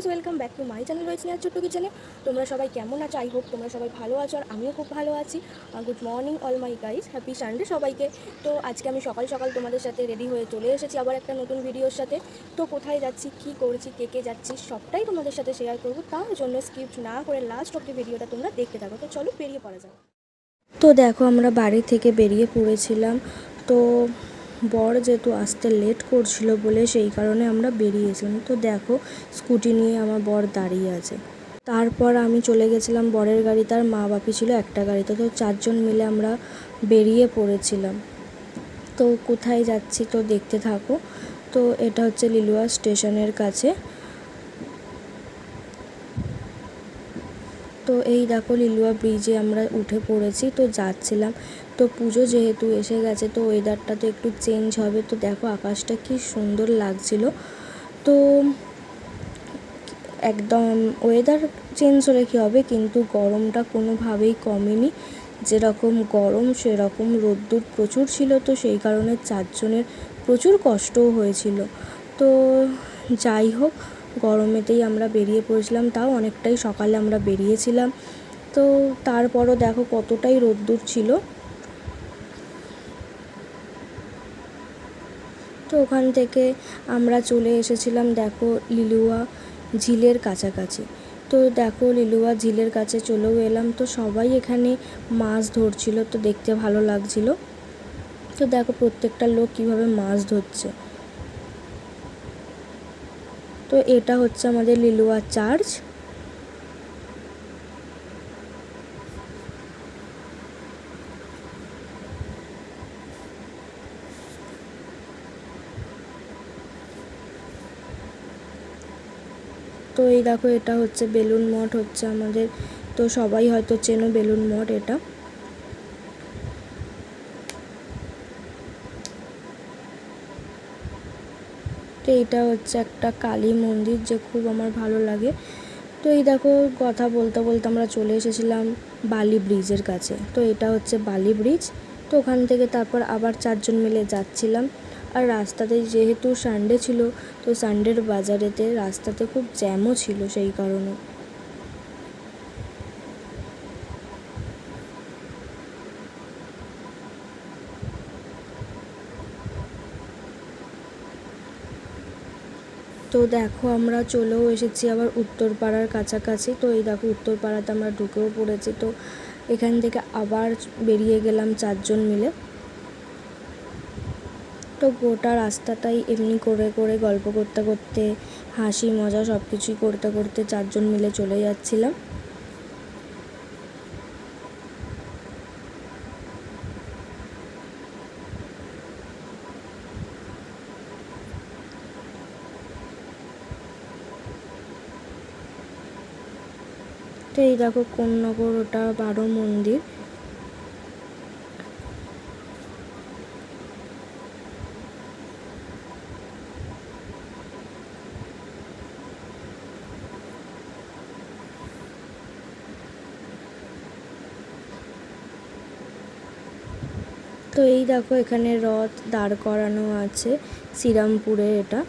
Guys welcome back to my channel রয়েছে আর ছোট্ট কিচেনে তোমরা সবাই কেমন আছো? আই হোপ তোমরা সবাই ভালো আছো আর আমিও খুব ভালো আছি। Good morning all my guys happy Sunday সবাইকে। তো আজকে আমি সকাল সকাল তোমাদের সাথে রেডি হয়ে চলে এসেছি আবার একটা নতুন ভিডিওর সাথে। তো কোথায় যাচ্ছি, কী করছি, কে কে যাচ্ছি, সবটাই তোমাদের সাথে শেয়ার করব। তার জন্য স্কিপ্ট না করে লাস্ট অব্দি ভিডিওটা তোমরা দেখতে থাকো। তো চলো বেরিয়ে পড়া যাও তো দেখো আমরা বাড়ি থেকে বেরিয়ে পড়েছিলাম। তো বর যেহেতু আসতে লেট করছিল বলে সেই কারণে আমরা বেরিয়েছিলাম। তো দেখো স্কুটি নিয়ে আমার বর দাঁড়িয়ে আছে। তারপর আমি চলে গেছিলাম, বরের গাড়ি, তার মা বাপি ছিল একটা গাড়িতে। তো চারজন মিলে আমরা বেরিয়ে পড়েছিলাম। তো কোথায় যাচ্ছি তো দেখতে থাকো। তো এটা হচ্ছে লিলুয়া স্টেশনের কাছে। তো এই দেখো লিলুয়া ব্রিজে আমরা উঠে পড়েছি, তো যাচ্ছিলাম। তো পুজো যেহেতু এসে গেছে, তো ওয়েদারটা তো একটু চেঞ্জ হবে। তো দেখো আকাশটা কি সুন্দর লাগছিল। তো একদম ওয়েদার চেঞ্জ হলে কী হবে? কিন্তু গরমটা কোনোভাবেই কমেনি। যেরকম গরম, সেরকম রোদ্দুর প্রচুর ছিল, তো সেই কারণে চারজনের প্রচুর কষ্টও হয়েছিল। তো যাই হোক গরমেতেই আমরা বেরিয়ে পড়েছিলাম, তাও অনেকটাই সকালে আমরা বেরিয়েছিলাম। তো তারপরও দেখো কতটাই রোদ্দুর ছিল। তো ওখান থেকে আমরা চলে এসেছিলাম দেখো লিলুয়া ঝিলের কাছাকাছি। তো দেখো লিলুয়া ঝিলের কাছে চলেও এলাম, তো সবাই এখানে মাছ ধরছিল, তো দেখতে ভালো লাগছিল। তো দেখো প্রত্যেকটা লোক কীভাবে মাছ ধরছে। তো এটা হচ্ছে আমাদের লিলুয়া চার্চ। তো এই দেখো, এটা হচ্ছে বেলুন মঠ হচ্ছে আমাদের। তো সবাই হয়তো চেনো বেলুন মঠ এটা। তো এটা হচ্ছে একটা কালী মন্দির যে খুব আমার ভালো লাগে। তো এই দেখো কথা বলতে বলতে আমরা চলে এসেছিলাম বালি ব্রিজের কাছে। তো এটা হচ্ছে বালি ব্রিজ। তো ওখান থেকে তারপর আবার চারজন মিলে যাচ্ছিলাম। আর রাস্তাতে যেহেতু সানডে ছিল, তো সানডের বাজারেতে রাস্তাতে খুব জ্যামও ছিল সেই কারণে। তো দেখো, আমরা চলেও এসেছি আবার উত্তরপাড়ার কাছাকাছি। তো এই দেখো, উত্তরপাড়াতে আমরা ঢুকেও পড়েছি। তো এখান থেকে আবার বেরিয়ে গেলাম চারজন মিলে। তো গোটা রাস্তাটাই এমনি করে করে গল্প করতে করতে, হাসি মজা সব কিছুই করতে করতে চারজন মিলে চলে যাচ্ছিলাম। এই দেখো কোন্নগর, ওটা বারো মন্দির। তো এই দেখো এখানে রথ দাঁড় করানো আছে, শ্রীরামপুরে এটা।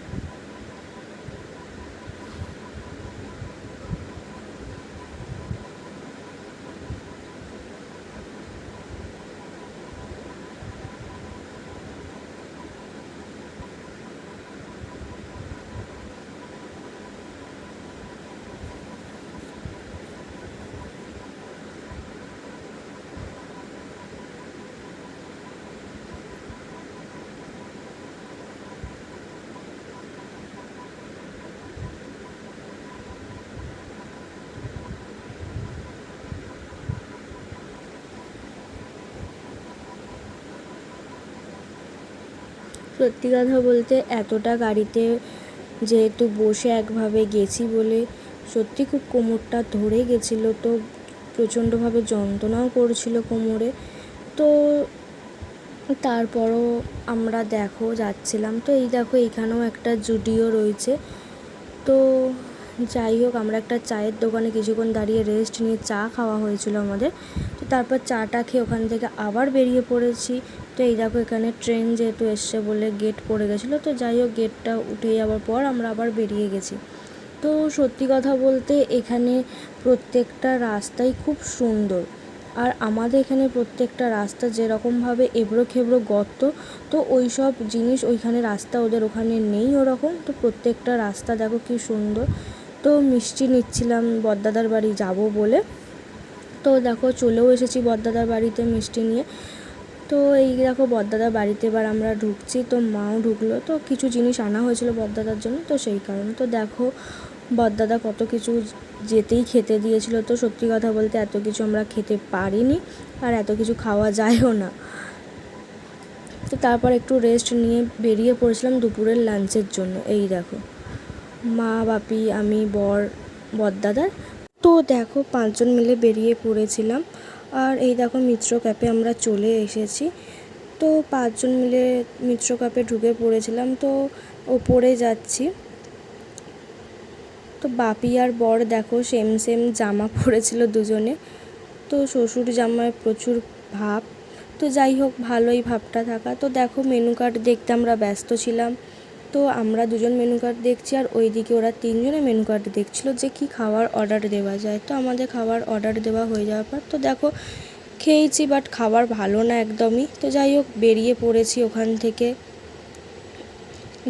সত্যি কথা বলতে এতটা গাড়িতে যেহেতু বসে একভাবে গেছি বলে সত্যি খুব কোমরটা ধরে গেছিল, তো প্রচণ্ডভাবে যন্ত্রণাও করছিল কোমরে। তো তারপরও আমরা দেখো, যাচ্ছিলাম। তো এই দেখো এইখানেও একটা জুডিও রয়েছে। তো যাই হোক, আমরা একটা চায়ের দোকানে কিছুক্ষণ দাঁড়িয়ে রেস্ট নিয়ে চা খাওয়া হয়েছিল আমাদের। তো তারপর চাটা খেয়ে ওখান থেকে আবার বেরিয়ে পড়েছি। তো এই দেখো এখানে ট্রেন যেহেতু এসছে বলে গেট পড়ে গেছিল, তো যাই হোক গেটটা উঠে যাওয়ার পর আমরা আবার বেরিয়ে গেছি। তো সত্যি কথা বলতে এখানে প্রত্যেকটা রাস্তাই খুব সুন্দর। আর আমাদের এখানে প্রত্যেকটা রাস্তা যেরকমভাবে এবড়ো খেবড়ো গর্ত, তো ওই সব জিনিস ওইখানে রাস্তা ওদের ওখানে নেই ওরকম, তো প্রত্যেকটা রাস্তা দেখো কী সুন্দর। তো মিষ্টি নিচ্ছিলাম বদ্দাদার বাড়ি যাব বলে। তো দেখো চলেও এসেছি বদ্দাদার বাড়িতে মিষ্টি নিয়ে। তো এই দেখো বদ্দাদার বাড়িতে এবার আমরা ঢুকছি, তো মাও ঢুকলো, তো কিছু জিনিস আনা হয়েছিল বদ্দাদার জন্য, তো সেই কারণে, তো দেখো বদ্দাদা কত কিছু যেতেই খেতে দিয়েছিল, তো সত্যি কথা বলতে এত কিছু আমরা খেতে পারিনি, আর এত কিছু খাওয়া যায়ও না। তো তারপর একটু রেস্ট নিয়ে বেরিয়ে পড়েছিলাম দুপুরের লাঞ্চের জন্য, এই দেখো। মা, বাপি, আমি, বর, বদ্দাদার, তো দেখো পাঁচজন মিলে বেরিয়ে পড়েছিলাম। আর এই দেখো মিত্র ক্যাপে আমরা চলে এসেছি। তো পাঁচজন মিলে মিত্র ক্যাপে ঢুকে পড়েছিলাম, তো ওপরে যাচ্ছি। তো বাপি আর বর দেখো সেম সেম জামা পরেছিল দুজনে। তো শ্বশুর জামায় প্রচুর ভাব। তো যাই হোক, ভালোই ভাবটা থাকা। তো দেখো মেনু কার্ড দেখতে আমরা ব্যস্ত ছিলাম। তো আমরা দুজন মেনু কার্ড দেখছি আর ওইদিকে ওরা তিনজনে মেনু কার্ড দেখছিল যে কি খাবার অর্ডার দেওয়া যায়। তো আমাদের খাবার অর্ডার দেওয়া হয়ে যাওয়ার পর তো দেখো খেয়েছি বাট খাবার ভালো না একদমই। তো যাই হোক, বেরিয়ে পড়েছি ওখান থেকে।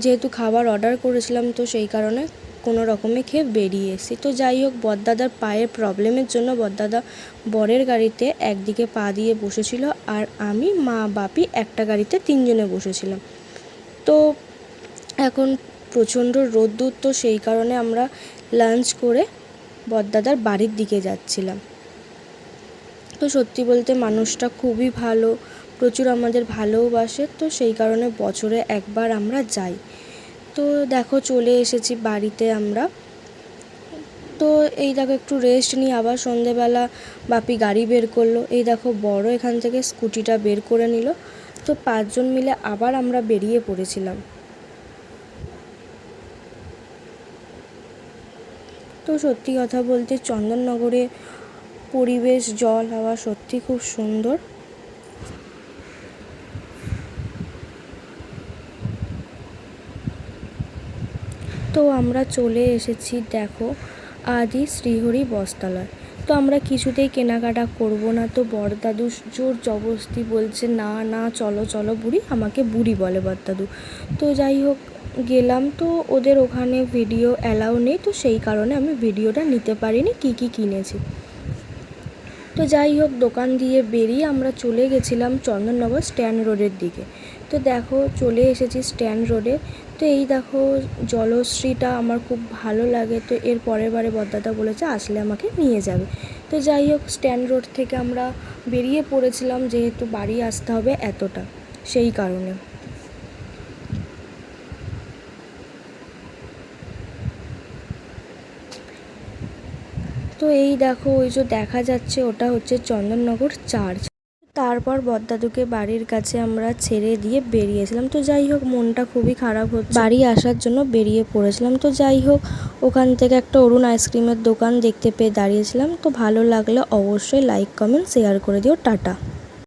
যেহেতু খাবার অর্ডার করেছিলাম তো সেই কারণে কোনো রকমে খেয়ে বেরিয়ে এসেছি। তো যাই হোক, বদ্দাদার পায়ের প্রবলেমের জন্য বদ্দাদা বরের গাড়িতে একদিকে পা দিয়ে বসেছিল আর আমি, মা, বাপি একটা গাড়িতে তিনজনে বসেছিলাম। তো এখন প্রচণ্ড রোদ্দুর, তো সেই কারণে আমরা লাঞ্চ করে বদ্দাদার বাড়ির দিকে যাচ্ছিলাম। তো সত্যি বলতে মানুষটা খুবই ভালো, প্রচুর আমাদের ভালোবাসে, তো সেই কারণে বছরে একবার আমরা যাই। তো দেখো চলে এসেছি বাড়িতে আমরা। তো এই দেখো একটু রেস্ট নিয়ে আবার সন্ধেবেলা বাপি গাড়ি বের করল। এই দেখো বড় এখান থেকে স্কুটিটা বের করে নিল। তো পাঁচজন মিলে আবার আমরা বেরিয়ে পড়েছিলাম। তো সত্যি কথা বলতে চন্দননগরে পরিবেশ, জল, হাওয়া সত্যি খুব সুন্দর। তো আমরা চলে এসেছি দেখো আদি শ্রীহরি বস্ত্রালয়। তো আমরা কিছুতেই কেনাকাটা করব না, তো বরদাদু জোর জবরদস্তি বলছে, না না, চলো চলো বুড়ি, আমাকে বুড়ি বলে বরদাদু। তো যাই হোক গেলাম তো ওদের ওখানে ভিডিও অ্যালাউ নেই, তো সেই কারণে আমি ভিডিওটা নিতে পারিনি, কী কী কিনেছি। তো যাই হোক, দোকান দিয়ে বেরিয়ে আমরা চলে গেছিলাম চন্দননগর স্ট্যান্ড রোডের দিকে। তো দেখো, চলে এসেছি স্ট্যান্ড রোডে। তো এই দেখো, জলশ্রীটা আমার খুব ভালো লাগে, তো এর পরের বারে বদ্দাদা বলেছে আসলে আমাকে নিয়ে যাবে। তো যাই হোক, স্ট্যান্ড রোড থেকে আমরা বেরিয়ে পড়েছিলাম, যেহেতু বাড়ি আসতে হবে এতটা, সেই কারণে। তো এই দেখো, ওই যে দেখা যাচ্ছে ওটা হচ্ছে চন্দননগর চার্চ। তারপর বদ্দাদুকে বাড়ির কাছে আমরা ছেড়ে দিয়ে বেরিয়েছিলাম। তো যাই হোক, মনটা খুবই খারাপ হচ্ছে। বাড়ি আসার জন্য বেরিয়ে পড়েছিলাম। তো যাই হোক, ওখান থেকে একটা অরুণ আইসক্রিমের দোকান দেখতে পেয়ে দাঁড়িয়েছিলাম। তো ভালো লাগলে অবশ্যই লাইক, কমেন্ট, শেয়ার করে দিও। টাটা।